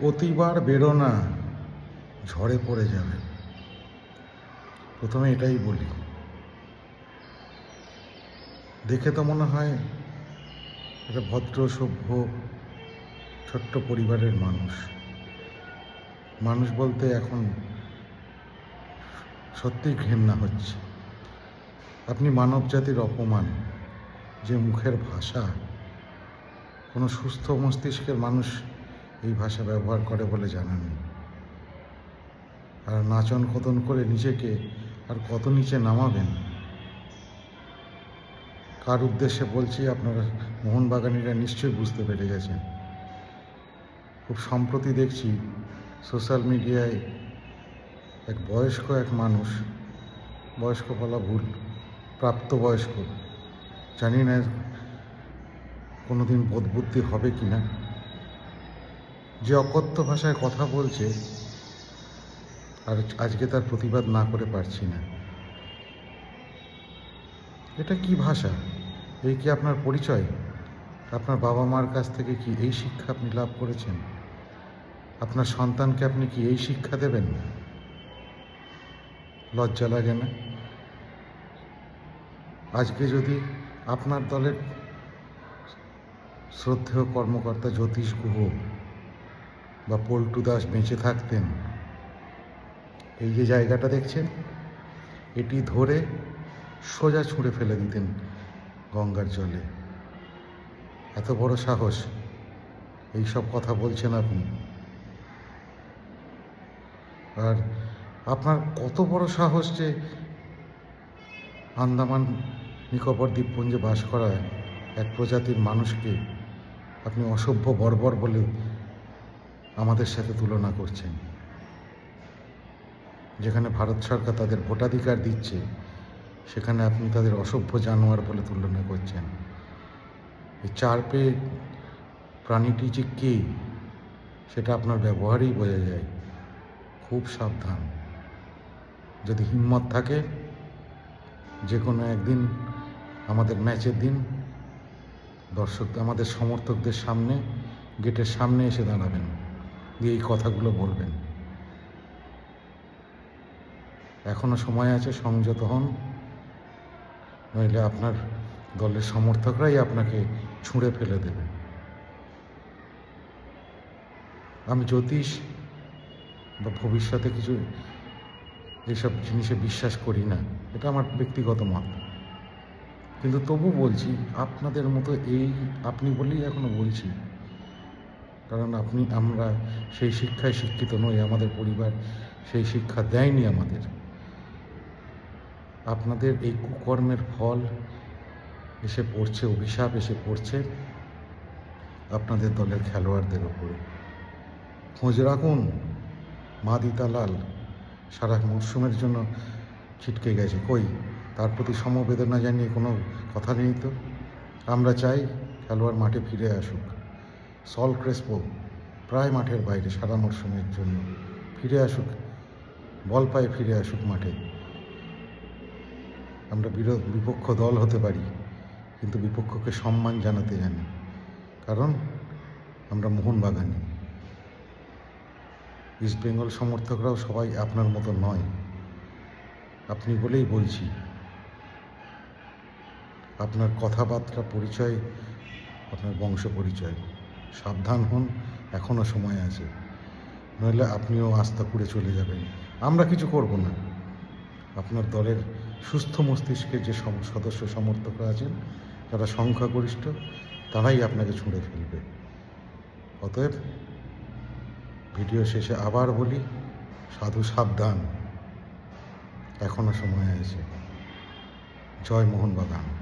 অতিবার বেরো না ঝড়ে পড়ে যাবে। প্রথমে এটাই বলি। দেখে তো মনে হয় একটা ভদ্র, সভ্য, ছোট্ট পরিবারের মানুষ। মানুষ বলতে এখন সত্যি ঘেন্না হচ্ছে। আপনি মানব জাতির অপমান, যে মুখের ভাষা, কোনো সুস্থ মস্তিষ্কের মানুষ এই ভাষা ব্যবহার করে বলে জানা নেই আর নাচন কদন করে নিজেকে আর কত নিচে নামাবেন? কার উদ্দেশ্যে বলছি, আপনারা মোহনবাগানিরা নিশ্চয়ই বুঝতে পেরে গেছেন। খুব সম্প্রতি দেখছি সোশ্যাল মিডিয়ায় এক বয়স্ক এক মানুষ, বয়স্ক বলা ভুল, প্রাপ্তবয়স্ক, জানি না কোনোদিন বোধবুদ্ধি হবে কি না যে অকথ্য ভাষায় কথা বলছে, আর আজকে তার প্রতিবাদ না করে পারছি না। এটা কি ভাষা? এই কি আপনার পরিচয়? আপনার বাবা মার কাছ থেকে কি এই শিক্ষা আপনি লাভ করেছেন? আপনার সন্তানকে আপনি কি এই শিক্ষা দেবেন? লজ্জা লাগে না? আজকে যদি আপনার দলের শ্রদ্ধেয় কর্মকর্তা জ্যোতিষ গুহ বা পল্টু দাস বেঁচে থাকতেন। এই যে জায়গাটা দেখছেন, এটি ধরে সোজা ছুঁড়ে ফেলে দিতেন গঙ্গার জলে। এত বড় সাহস, এই সব কথা বলছেন আপনি। আর আপনার কত বড় সাহস যে আন্দামান, নিকোবর দ্বীপপুঞ্জে বাস করা এক প্রজাতির মানুষকে আপনি অসভ্য বর্বর বলে আমাদের সাথে তুলনা করছেন। যেখানে ভারত সরকার তাদের ভোটাধিকার দিচ্ছে, সেখানে আপনি তাদের অসভ্য জানোয়ার বলে তুলনা করছেন। এই চার পেয়ে প্রাণীটি যে কে, সেটা আপনার ব্যবহারেই বোঝা যায়। খুব সাবধান। যদি হিম্মত থাকে যে কোনো একদিন, আমাদের ম্যাচের দিন, দর্শক, আমাদের সমর্থকদের সামনে, গেটের সামনে এসে দাঁড়াবেন। দিয়ে এই কথাগুলো বলবেন। এখনও সময় আছে, সংযত হন। নইলে আপনার দলের সমর্থকরাই আপনাকে ছুঁড়ে ফেলে দেবে। আমি জ্যোতিষ, বা ভবিষ্যতে কিছু এইসব জিনিসে বিশ্বাস করি না, এটা আমার ব্যক্তিগত মত। কিন্তু তবু বলছি, আপনাদের মতো এই, আপনি বলেই এখনও বলছি কারণ আপনি, আমরা সেই শিক্ষায় শিক্ষিত নই, আমাদের পরিবার সেই শিক্ষা দেয়নি আমাদের। আপনাদের এই কুকর্মের ফল এসে পড়ছে, অভিশাপ এসে পড়ছে আপনাদের দলের খেলোয়াড়দের ওপরে খোঁজ রাখুন মাদিতালাল সারা মরশুমের জন্য ছিটকে গেছে। কই? তার প্রতি সমবেদনা জানিয়ে কোনো কথা নেই তো? আমরা চাই খেলোয়াড় মাঠে ফিরে আসুক। সল ক্রেসপো প্রায় মাঠের বাইরে সারা মরশুমের জন্য ফিরে আসুক, বল পায়ে ফিরে আসুক মাঠে। আমরা বিরোধ, বিপক্ষ দল হতে পারি, কিন্তু বিপক্ষকে সম্মান জানাতে জানি, কারণ আমরা মোহনবাগানি ইস্ট বেঙ্গল সমর্থকরাও সবাই আপনার মতো নয়। আপনি বলেই বলছি, আপনার কথাবার্তা পরিচয়, আপনার বংশ পরিচয়। সাবধান হন এখনও সময় আছে। নইলে আপনিও আস্থা করে চলে যাবেন। আমরা কিছু করব না। আপনার দলের সুস্থ মস্তিষ্কের যে সদস্য সমর্থকরা আছেন, যারা সংখ্যাগরিষ্ঠ, তারাই আপনাকে ছুঁড়ে ফেলবে। অতএব ভিডিও শেষে আবার বলি, সাধু সাবধান। এখনও সময় আছে। জয় মোহনবাগান।